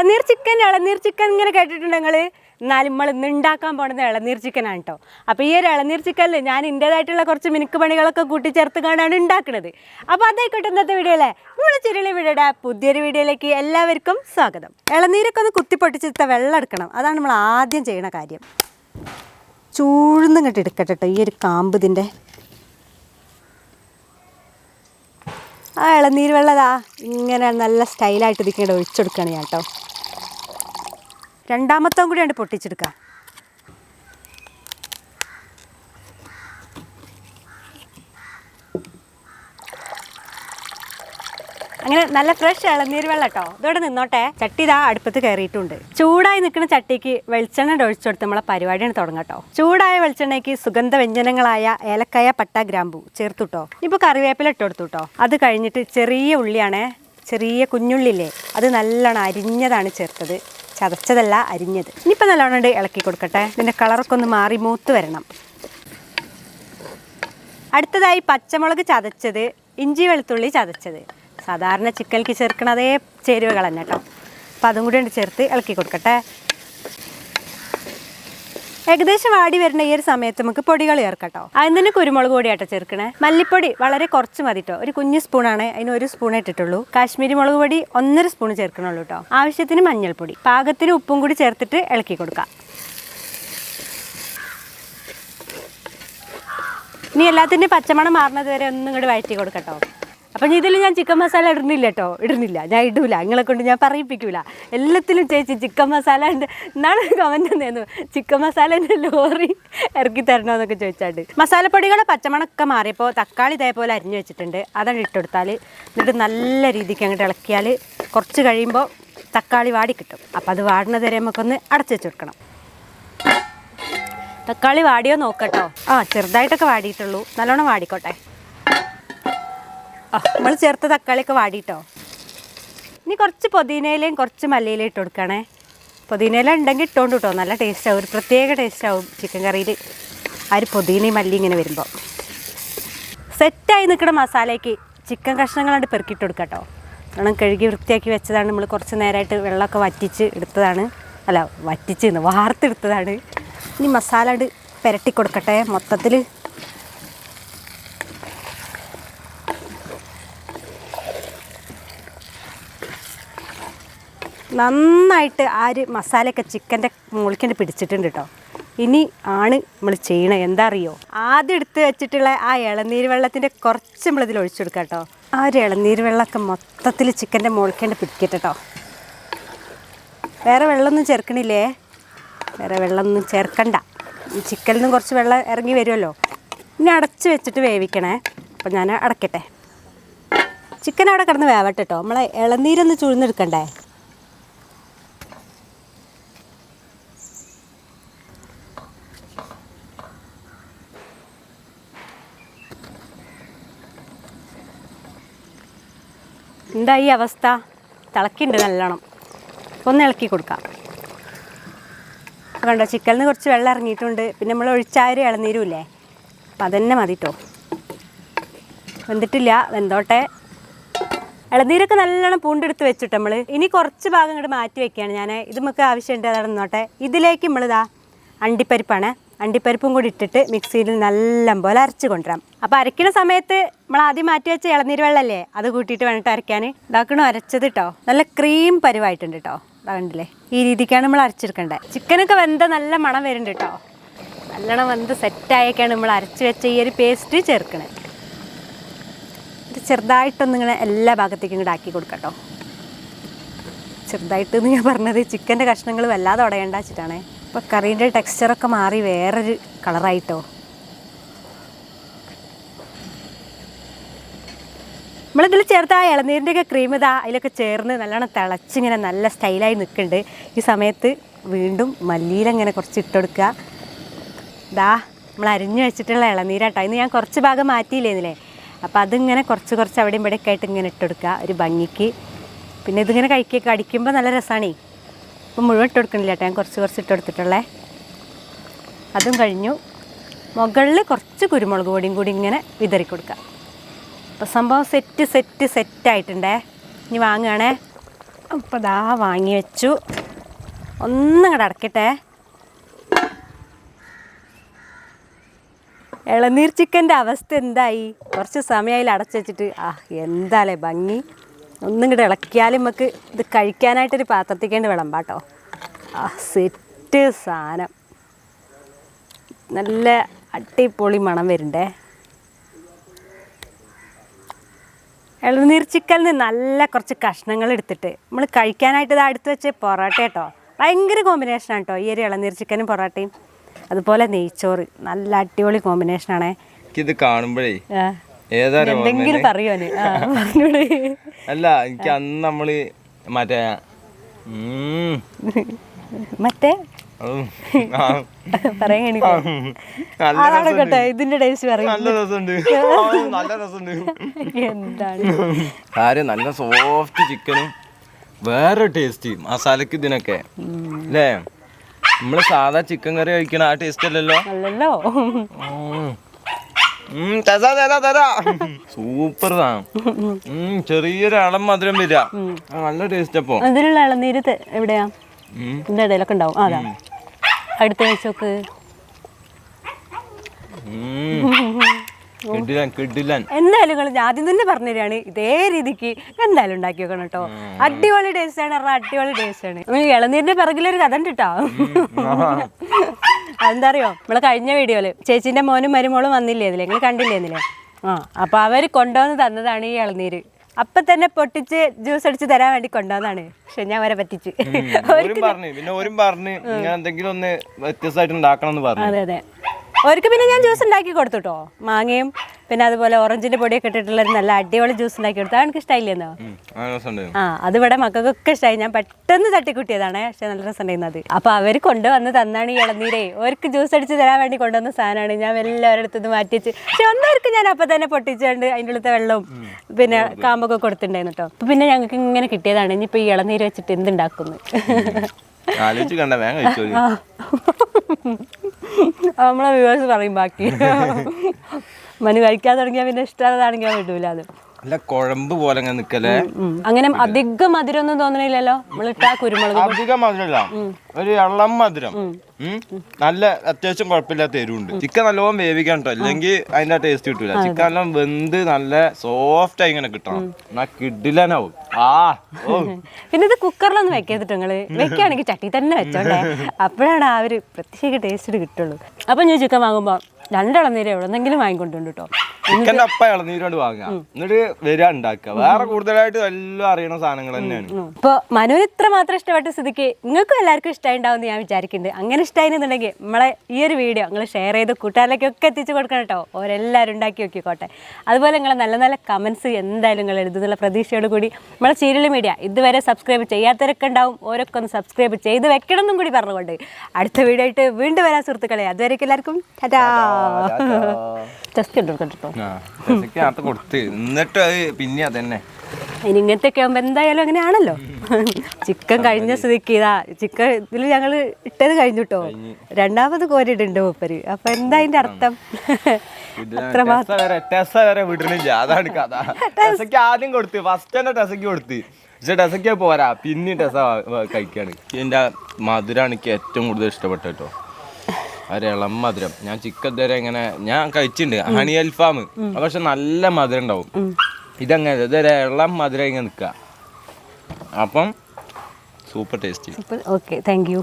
ഇളനീർ ചിക്കൻ ഇളനീർ ചിക്കൻ ഇങ്ങനെ കേട്ടിട്ടുണ്ട് നിങ്ങൾ എന്നാലും നമ്മൾ ഇന്ന് ഉണ്ടാക്കാൻ പോണത് ഇളനീർ ചിക്കനാണ് കേട്ടോ അപ്പോൾ ഈ ഒരു ഇളനീർ ചിക്കനിൽ ഞാൻ എന്റേതായിട്ടുള്ള കുറച്ച് മിനുക്ക് പണികളൊക്കെ കൂട്ടിച്ചേർത്ത് കാണാണ് ഉണ്ടാക്കുന്നത് അപ്പോൾ അതായിക്കോട്ടെ ഇന്നത്തെ അല്ലേ നമ്മൾ ചെറിയ വീഡിയോയുടെ പുതിയൊരു വീഡിയോയിലേക്ക് എല്ലാവർക്കും സ്വാഗതം. ഇളനീരൊക്കെ ഒന്ന് കുത്തിപ്പൊട്ടിച്ചിട്ട വെള്ളം എടുക്കണം. അതാണ് നമ്മൾ ആദ്യം ചെയ്യണ കാര്യം. ചൂഴ്ന്നും ചൂഴ്ന്നിങ്ങോട്ട് എടുക്കട്ടെ കേട്ടോ ഈ ഒരു കാമ്പ് ഇതിന്റെ ആ ഇളനീര് വെള്ളതാ ഇങ്ങനെ നല്ല സ്റ്റൈലായിട്ട് ഇതിങ്ങനെ ഒഴിച്ചെടുക്കുകയാണ് ഞാൻ കേട്ടോ രണ്ടാമത്തവും കൂടിയാണ് പൊട്ടിച്ചെടുക്കുക അങ്ങനെ നല്ല ഫ്രഷ് ഇളനീര് വെള്ളം കേട്ടോ ഇതോടെ നിന്നോട്ടെ ചട്ടി ഇതാ അടുപ്പത്ത് കയറിയിട്ടുണ്ട്. ചൂടായി നിൽക്കുന്ന ചട്ടിക്ക് വെളിച്ചെണ്ണ ഒഴിച്ചു കൊടുത്ത് നമ്മളെ പരിപാടിയാണ് തുടങ്ങാം കേട്ടോ ചൂടായ വെളിച്ചെണ്ണയ്ക്ക് സുഗന്ധ വ്യഞ്ജനങ്ങളായ ഏലക്കായ പട്ട ഗ്രാമ്പു ചേർത്തുട്ടോ ഇപ്പോൾ കറിവേപ്പില ഇട്ട് കൊടുത്തു കേട്ടോ അത് കഴിഞ്ഞിട്ട് ചെറിയ ഉള്ളിയാണ് ചെറിയ കുഞ്ഞുള്ളില്ലേ അത് നല്ലോണം അരിഞ്ഞതാണ് ചേർത്തത്. ചതച്ചതല്ല അരിഞ്ഞത്. ഇനിയിപ്പോൾ നല്ലോണം ഉണ്ട് ഇളക്കി കൊടുക്കട്ടെ. ഇതിന്റെ കളറൊക്കെ ഒന്ന് മാറി മൂത്ത് വരണം. അടുത്തതായി പച്ചമുളക് ചതച്ചത് ഇഞ്ചി വെളുത്തുള്ളി ചതച്ചത്. സാധാരണ ചിക്കനിക്ക് ചേർക്കണ അതേ ചേരുവകൾ തന്നെ കേട്ടോ അപ്പോൾ അതും കൂടി ചേർത്ത് ഇളക്കി കൊടുക്കട്ടെ. ഏകദേശം വാടി വരുന്ന ഈ ഒരു സമയത്ത് നമുക്ക് പൊടികൾ ചേർക്കട്ടോ. അതിന് തന്നെ കുരുമുളക് പൊടിയാട്ടോ ചേർക്കണേ. മല്ലിപ്പൊടി വളരെ കുറച്ച് മതി കേട്ടോ ഒരു കുഞ്ഞു സ്പൂണാണ്. അതിന് ഒരു സ്പൂൺ ഇട്ടിട്ടുള്ളൂ. കാശ്മീരി മുളക് പൊടി ഒന്നര സ്പൂൺ ചേർക്കണുള്ളൂ കേട്ടോ ആവശ്യത്തിന് മഞ്ഞൾപ്പൊടി. പാകത്തിന് ഉപ്പും കൂടി ചേർത്തിട്ട് ഇളക്കി കൊടുക്കാം. ഇനി എല്ലാത്തിന്റെയും പച്ചമണം മാറുന്നത് വരെ ഒന്നും ഇങ്ങോട്ട് വയറ്റി കൊടുക്കട്ടോ. അപ്പം ഇതിൽ ഞാൻ ചിക്കൻ മസാല ഇടുന്നില്ല കേട്ടോ. ഇടുന്നില്ല. ഞാൻ ഇടൂല. നിങ്ങളെ കൊണ്ട് ഞാൻ പറയിപ്പിക്കൂല. എല്ലാത്തിലും ചേച്ചി ചിക്കൻ മസാല ഉണ്ട് എന്നാണ് കമന്റ് തന്നു ചിക്കൻ മസാലേന്റെ ലോറി ഇറക്കി തരണമെന്നൊക്കെ ചോദിച്ചാണ്ട്. മസാലപ്പൊടികളെ പച്ചമണൊക്കെ മാറിയപ്പോൾ തക്കാളി ഇതേപോലെ അരിഞ്ഞു വെച്ചിട്ടുണ്ട്. അതാണ് ഇട്ടെടുത്താൽ എന്നിട്ട് നല്ല രീതിക്ക് അങ്ങോട്ട് ഇളക്കിയാൽ കുറച്ച് കഴിയുമ്പോൾ തക്കാളി വാടി കിട്ടും. അപ്പോൾ അത് വാടുന്നത് നമുക്കൊന്ന് അടച്ചു വെച്ച് കൊടുക്കണം. തക്കാളി വാടിയോ നോക്കട്ടോ ആ ചെറുതായിട്ടൊക്കെ വാടിയിട്ടുള്ളൂ. നല്ലോണം വാടിക്കോട്ടെ. നമ്മൾ ചേർത്ത തക്കാളിയൊക്കെ വാടിയിട്ടോ ഇനി കുറച്ച് പുതിനയിലയും കുറച്ച് മല്ലിയിലയും ഇട്ട് കൊടുക്കണേ. പുതിനയില ഉണ്ടെങ്കിൽ ഇട്ടുകൊണ്ട് കിട്ടോ. നല്ല ടേസ്റ്റ് ആവും. ഒരു പ്രത്യേക ടേസ്റ്റ് ആവും ചിക്കൻ കറിയിൽ ആ ഒരു പുതിനയും മല്ലി ഇങ്ങനെ വരുമ്പോൾ സെറ്റായി നിൽക്കുന്ന മസാലയ്ക്ക് ചിക്കൻ കഷ്ണങ്ങളാണ്ട് പെറുക്കിയിട്ട് കൊടുക്കട്ടോ കാരണം കഴുകി വൃത്തിയാക്കി വെച്ചതാണ്. നമ്മൾ കുറച്ച് നേരമായിട്ട് വെള്ളമൊക്കെ വറ്റിച്ച് എടുത്തതാണ്. അല്ല വറ്റിച്ച് വാർത്തെടുത്തതാണ്. ഇനി മസാല പുരട്ടി കൊടുക്കട്ടെ. മൊത്തത്തിൽ നന്നായിട്ട് ആ ഒരു മസാലയൊക്കെ ചിക്കന്റെ മുളിക്കന്റെ പിടിച്ചിട്ടുണ്ട് കേട്ടോ ഇനി ആണ് നമ്മൾ ചെയ്യണത് എന്താ അറിയോ? ആദ്യം എടുത്ത് വെച്ചിട്ടുള്ള ആ ഇളനീര് വെള്ളത്തിന്റെ കുറച്ച് നമ്മളിതിൽ ഒഴിച്ചു കൊടുക്കാം കേട്ടോ ആ ഒരു ഇളനീര് വെള്ളമൊക്കെ മൊത്തത്തിൽ ചിക്കന്റെ മുളിക്കണ്ട് പിടിക്കട്ടെ കേട്ടോ വേറെ വെള്ളമൊന്നും ചേർക്കണില്ലേ? വേറെ വെള്ളമൊന്നും ചേർക്കണ്ട. ചിക്കനിൽ നിന്ന് കുറച്ച് വെള്ളം ഇറങ്ങി വരുമല്ലോ. ഇനി അടച്ച് വെച്ചിട്ട് വേവിക്കണേ. അപ്പം ഞാൻ അടക്കട്ടെ. ചിക്കൻ അവിടെ കിടന്ന് വേവട്ടെ കേട്ടോ നമ്മളെ ഇളനീരൊന്ന് ചുഴ്ന്നെടുക്കണ്ടേ? എന്താ ഈ അവസ്ഥ? തിളക്കിണ്ട് നല്ലോണം. ഒന്ന് ഇളക്കി കൊടുക്കാം. കണ്ടോ ചിക്കൽ നിന്ന് കുറച്ച് വെള്ളം ഇറങ്ങിയിട്ടുണ്ട്. പിന്നെ നമ്മൾ ഒഴിച്ചായൊരു ഇളനീരുമില്ലേ അപ്പം അതന്നെ മതി കേട്ടോ വെന്തിട്ടില്ല. വെന്തോട്ടെ. ഇളനീരൊക്കെ നല്ലോണം പൂണ്ടെടുത്ത് വെച്ചിട്ട് നമ്മൾ ഇനി കുറച്ച് ഭാഗം ഇങ്ങോട്ട് മാറ്റി വെക്കുകയാണ് ഞാൻ ഇത് നമുക്ക് ആവശ്യമുണ്ട് അതാണ് നിന്നോട്ടെ ഇതിലേക്ക് നമ്മളിതാ അണ്ടിപ്പരിപ്പാണ്. അണ്ടിപ്പരിപ്പും കൂടി ഇട്ടിട്ട് മിക്സിയിൽ നല്ല പോലെ അരച്ച് കൊണ്ടുവരാം. അപ്പോൾ അരയ്ക്കുന്ന സമയത്ത് നമ്മൾ ആദ്യം മാറ്റി വെച്ച ഇളനീര് വെള്ളമല്ലേ അത് കൂട്ടിയിട്ട് വേണ്ടിട്ട് അരയ്ക്കാൻ. ഇതാക്കണോ അരച്ചത് കേട്ടോ നല്ല ക്രീം പരിവായിട്ടുണ്ട് കേട്ടോ കണ്ടില്ലേ? ഈ രീതിക്കാണ് നമ്മൾ അരച്ചെടുക്കേണ്ടത് ചിക്കനൊക്കെ വെന്ത നല്ല മണം വരുന്നുണ്ട് കേട്ടോ നല്ലോണം വെന്ത് സെറ്റായൊക്കെയാണ് നമ്മൾ അരച്ച് വെച്ച ഈ ഒരു പേസ്റ്റ് ചേർക്കണേ. ഇത് ചെറുതായിട്ടൊന്നിങ്ങനെ എല്ലാ ഭാഗത്തേക്കും ഇങ്ങോട്ട് ആക്കി കൊടുക്കട്ടോ ചെറുതായിട്ട് ഞാൻ പറഞ്ഞത് ചിക്കന്റെ കഷ്ണങ്ങൾ വല്ലാതെ ഉടയേണ്ട വെച്ചിട്ടാണേ. ഇപ്പോൾ കറീന്റെ ടെക്സ്ചറൊക്കെ മാറി വേറൊരു കളറായിട്ടോ. നമ്മളിതിൽ ചേർത്ത ആ ഇളനീരിന്റെയൊക്കെ ക്രീം ഇതാ അതിലൊക്കെ ചേർന്ന് നല്ലോണം തിളച്ചിങ്ങനെ നല്ല സ്റ്റൈലായി നിൽക്കുന്നുണ്ട് ഈ സമയത്ത് വീണ്ടും മല്ലിയിലങ്ങനെ കുറച്ച് ഇട്ടുകൊടുക്കുക ഇതാ നമ്മൾ അരിഞ്ഞു വെച്ചിട്ടുള്ള ഇളനീരാട്ടോ. ഇന്ന് ഞാൻ കുറച്ച് ഭാഗം മാറ്റിയില്ലേന്നില്ലേ? അപ്പോൾ അതിങ്ങനെ കുറച്ച് കുറച്ച് അവിടെയും ഇവിടെയൊക്കെ ആയിട്ട് ഇങ്ങനെ ഇട്ടുകൊടുക്കുക ഒരു ഭംഗിക്ക്. പിന്നെ ഇതിങ്ങനെ കഴിക്കുക കടിക്കുമ്പോൾ നല്ല രസമാണേ ഇപ്പം മുഴുവൻ ഇട്ട് കൊടുക്കണില്ല ഞാൻ കുറച്ച് കുറച്ച് ഇട്ട് കൊടുത്തിട്ടുള്ളേ. അതും കഴിഞ്ഞു. മുകളിൽ കുറച്ച് കുരുമുളക് പൊടിയും കൂടി ഇങ്ങനെ വിതറി കൊടുക്കുക. അപ്പോൾ സംഭവം സെറ്റ് സെറ്റ് സെറ്റായിട്ടുണ്ടേ ഇനി വാങ്ങുകയാണേ. അപ്പോൾ ദാ വാങ്ങി വെച്ചു. ഒന്നും കൂടെ അടക്കട്ടെ. ഇളനീർ ചിക്കന്റെ അവസ്ഥ എന്തായി? കുറച്ച് സമയമായി അടച്ചു വെച്ചിട്ട്. ആ എന്താലേ ഭംഗി? ഒന്നും കൂടെ ഇളക്കിയാലും നമുക്ക് ഇത് കഴിക്കാനായിട്ടൊരു പാത്രത്തിക്കേണ്ടി വിളമ്പാട്ടോ. ആ സെറ്റ് സാധനം നല്ല അടിപൊളി മണം വരുന്നുണ്ടേ ഇളനീർ നിന്ന് നല്ല കുറച്ച് കഷ്ണങ്ങൾ എടുത്തിട്ട് നമ്മൾ കഴിക്കാനായിട്ട് ഇത് അടുത്ത് വെച്ച് പൊറോട്ട കേട്ടോ ഭയങ്കര കോമ്പിനേഷനാണ് കേട്ടോ ഈ ഒരു ഇളനീർ ചിക്കനും പൊറോട്ടയും. അതുപോലെ നെയ്ച്ചോറ് നല്ല അടിപൊളി കോമ്പിനേഷനാണേ. ഇത് കാണുമ്പോഴേ ആ. ഏതാ ഒരു എന്തെങ്കിലും? പറയുവാന്. അല്ല എനിക്ക് അന്ന് നമ്മൾ മറ്റേ മറ്റേ? പറയാൻ എനിക്ക് നല്ല അതാണ് രസമുണ്ട്. ഇതിന്റെ ടേസ്റ്റ് പറയും. നല്ല രസമുണ്ട്. നല്ല രസമുണ്ട്. എന്താണ്? കാര്യം നല്ല സോഫ്റ്റ് ചിക്കനും വേറെ ടേസ്റ്റ് മസാലക്ക് ഇതിനൊക്കെ. അല്ലേ? നമ്മൾ സാധാ ചിക്കൻ കറി കഴിക്കണ ആ ടേസ്റ്റ് അല്ലല്ലോ? അല്ലല്ലോ. സൂപ്പർ ചെറിയൊരു അളം മധുരം വരിക. നല്ല ടേസ്റ്റ് അപ്പോ. അതിലുള്ള ഇളനീര് എവിടെയാ. ഇതിന്റെ ഇടയിലൊക്കെ ഉണ്ടാവും. അതാ. അടുത്ത കിടിലൻ എന്തായാലും ആദ്യം തന്നെ പറഞ്ഞു തരാണ് ഇതേ രീതിക്ക് എന്തായാലും ഉണ്ടാക്കി വെക്കണം കേട്ടോ. അടിപൊളി ടേസ്റ്റ് ആണ്. അടിപൊളി ടേസ്റ്റ് ആണ്. ഇളനീരിന്റെ പിറകിലൊരു കഥ ഉണ്ട് കേട്ടോ. അതെന്താ അറിയോ നമ്മളെ കഴിഞ്ഞ വീഡിയോയിൽ ചേച്ചിന്റെ മോനും മരുമോളും വന്നില്ലേ ഇതിൽ? നിങ്ങൾ കണ്ടില്ലേ ഇതിൽ? ആ അപ്പൊ അവർ കൊണ്ടുവന്ന് തന്നതാണ് ഈ ഇളനീര്. അപ്പൊ തന്നെ പൊട്ടിച്ച് ജ്യൂസ് അടിച്ച് തരാൻ വേണ്ടി കൊണ്ടുവന്നാണ്. പക്ഷെ ഞാൻ അവരെ പറ്റിച്ച്. പറഞ്ഞു പിന്നെ ഓരും പറഞ്ഞു ഞാൻ എന്തെങ്കിലും ഒന്ന് വ്യത്യസ്തമായിട്ട് ഉണ്ടാക്കണം എന്ന് പറഞ്ഞു. അതെ അതെ. അവർക്ക് പിന്നെ ഞാൻ ജ്യൂസ് ഉണ്ടാക്കി കൊടുത്തു കേട്ടോ മാങ്ങയും പിന്നെ അതുപോലെ ഓറഞ്ചിന്റെ പൊടിയൊക്കെ ഇട്ടിട്ടുള്ള ഒരു നല്ല അടിപൊളി ജ്യൂസ് ഉണ്ടാക്കി കൊടുത്തു. അവനക്ക് എനിക്ക് ഇഷ്ടമായില്ലെന്നോ ആ അത് ഇവിടെ മക്കൾക്കൊക്കെ ഇഷ്ടമായി ഞാൻ പെട്ടെന്ന് തട്ടിക്കുട്ടിയതാണ് പക്ഷെ നല്ല രസമുണ്ടായിരുന്നത്. അപ്പൊ അവർ കൊണ്ടുവന്ന് തന്നാണ് ഈ ഇളനീരേ. അവർക്ക് ജ്യൂസ് അടിച്ച് തരാൻ വേണ്ടി കൊണ്ടുവന്ന സാധനമാണ്. ഞാൻ എല്ലാവരുടെ അടുത്ത് മാറ്റി വെച്ച്. പക്ഷെ ഒന്നവർക്ക് ഞാൻ അപ്പൊ തന്നെ പൊട്ടിച്ചുകൊണ്ട് അതിന്റെ ഉള്ളത്തെ വെള്ളവും പിന്നെ കാമ്പൊക്കെ കൊടുത്തിട്ടുണ്ടായിരുന്നു കേട്ടോ അപ്പൊ പിന്നെ ഞങ്ങൾക്ക് ഇങ്ങനെ കിട്ടിയതാണ്. ഇനിയിപ്പോ ഈ ഇളനീര് വെച്ചിട്ട് എന്തുണ്ടാക്കുന്നു? ആലോചിച്ച് കണ്ട വേഗം നമ്മളെ വ്യൂവേഴ്സ് പറയും ബാക്കി. മനു കഴിക്കാൻ തുടങ്ങിയാൽ പിന്നെ ഇഷ്ടമുള്ളതാണെങ്കിൽ ഞാൻ വിടൂല അത്. നല്ല കുഴമ്പ് പോലെ അങ്ങനെ നിക്കല്ലേ. അങ്ങനെ അധികം മധുരമൊന്നും തോന്നണില്ലല്ലോ? നമ്മളിട്ടാ കുരുമുളക് അധികം മധുരമില്ല. ഒരു ഇളം മധുരം. നല്ല അത്യാവശ്യം കുഴപ്പമില്ലാത്ത എരിവുണ്ട്. ചിക്കൻ നല്ലോണം വേവിക്കാൻ കേട്ടോ? അല്ലെങ്കിൽ അതിന്റെ ടേസ്റ്റ് കിട്ടൂല. ചിക്കൻ എല്ലാം വെന്ത് നല്ല സോഫ്റ്റ് ആയി ഇങ്ങനെ കിട്ടണം. എന്നാ കിടിലനാവും. ആ പിന്നെ ഇത് കുക്കറിലൊന്നും വെക്കരുത് നിങ്ങൾ. വെക്കുകയാണെങ്കിൽ ചട്ടി തന്നെ വെച്ചോണ്ടേ. അപ്പോഴാണ് ആ ഒരു പ്രത്യേക ടേസ്റ്റ് കിട്ടുള്ളൂ. അപ്പൊ ഞാൻ ചിക്കൻ വാങ്ങുമ്പോൾ രണ്ടിളം നേരം എവിടെന്നെങ്കിലും വാങ്ങിക്കൊണ്ടുണ്ട് കേട്ടോ. ചിക്കന്റെ ഒപ്പം ഇളനീരോട് വാങ്ങുക. എന്നിട്ട് വരിക ഉണ്ടാക്കുക. വേറെ കൂടുതലായിട്ട് എല്ലാം അറിയണ സാധനങ്ങൾ തന്നെയാണ്. ഇപ്പോൾ മനുവിന് ഇത്ര മാത്രം ഇഷ്ടപ്പെട്ട സ്ഥിതിക്ക് നിങ്ങൾക്കും എല്ലാവർക്കും ഇഷ്ടമായിട്ടുണ്ടാവും എന്ന് ഞാൻ വിചാരിക്കുന്നുണ്ട്. അങ്ങനെ ഇഷ്ടമായിരുന്നുണ്ടെങ്കിൽ നമ്മളെ ഈ ഒരു വീഡിയോ നിങ്ങൾ ഷെയർ ചെയ്ത് കൂട്ടുകാരിലേക്കൊക്കെ എത്തിച്ചു കൊടുക്കണം കേട്ടോ. ഓരെല്ലാവരും ഉണ്ടാക്കി നോക്കിക്കോട്ടെ. അതുപോലെ നിങ്ങളെ നല്ല നല്ല കമൻസ് എന്തായാലും നിങ്ങൾ എഴുതുന്നുള്ള പ്രതീക്ഷയോട് കൂടി നമ്മളെ സീരിയൽ മീഡിയ ഇതുവരെ സബ്സ്ക്രൈബ് ചെയ്യാത്തവരൊക്കെ ഉണ്ടാവും. ഓരോക്കെ ഒന്ന് സബ്സ്ക്രൈബ് ചെയ്ത് വെക്കണം എന്നും കൂടി പറഞ്ഞുകൊണ്ട് അടുത്ത വീഡിയോ ആയിട്ട് വീണ്ടും വരാൻ സുഹൃത്തുക്കളെ. അതുവരേക്കും എല്ലാവർക്കും. ടാറ്റാ. കേട്ടോ കൊടുത്ത്. എന്നിട്ട് അത് പിന്നെ അതന്നെ. ഇനി ഇങ്ങനത്തെ എന്തായാലും ആകുമ്പോൾ എന്തായാലും അങ്ങനെയാണല്ലോ. ചിക്കൻ കഴിഞ്ഞ സ്ഥിതിക്ക് ഇതാ ചിക്കൻ ഇതിൽ ഞങ്ങൾ ഇട്ടത് കഴിഞ്ഞു. കേട്ടോ രണ്ടാമത് കോരിയിട്ടുണ്ട് മൂപ്പര്. അപ്പൊ എന്താ അതിന്റെ അർത്ഥം? ആദ്യം കൊടുത്ത് ഫസ്റ്റ് തന്നെ ടെസക്ക് കൊടുത്ത്. പക്ഷെ ടെസയ്ക്ക് പോരാ. പിന്നെ ടെസ കഴിക്കാണ്. എന്റെ മധുരാണ് എനിക്ക് ഏറ്റവും കൂടുതൽ ഇഷ്ടപ്പെട്ടോ കേട്ടോ. ഒരു ഇളം മധുരം. ഞാൻ ചിക്കൻ ഇതുവരെ ഇങ്ങനെ ഞാൻ കഴിച്ചിട്ടുണ്ട്. ഹണി അൽഫാം പക്ഷെ നല്ല മധുരം ഉണ്ടാവും. ഇതങ്ങനെ ഇതൊരു ഇളം മധുരം ഇങ്ങനെ നിൽക്കുക. Appam super tasty okay thank you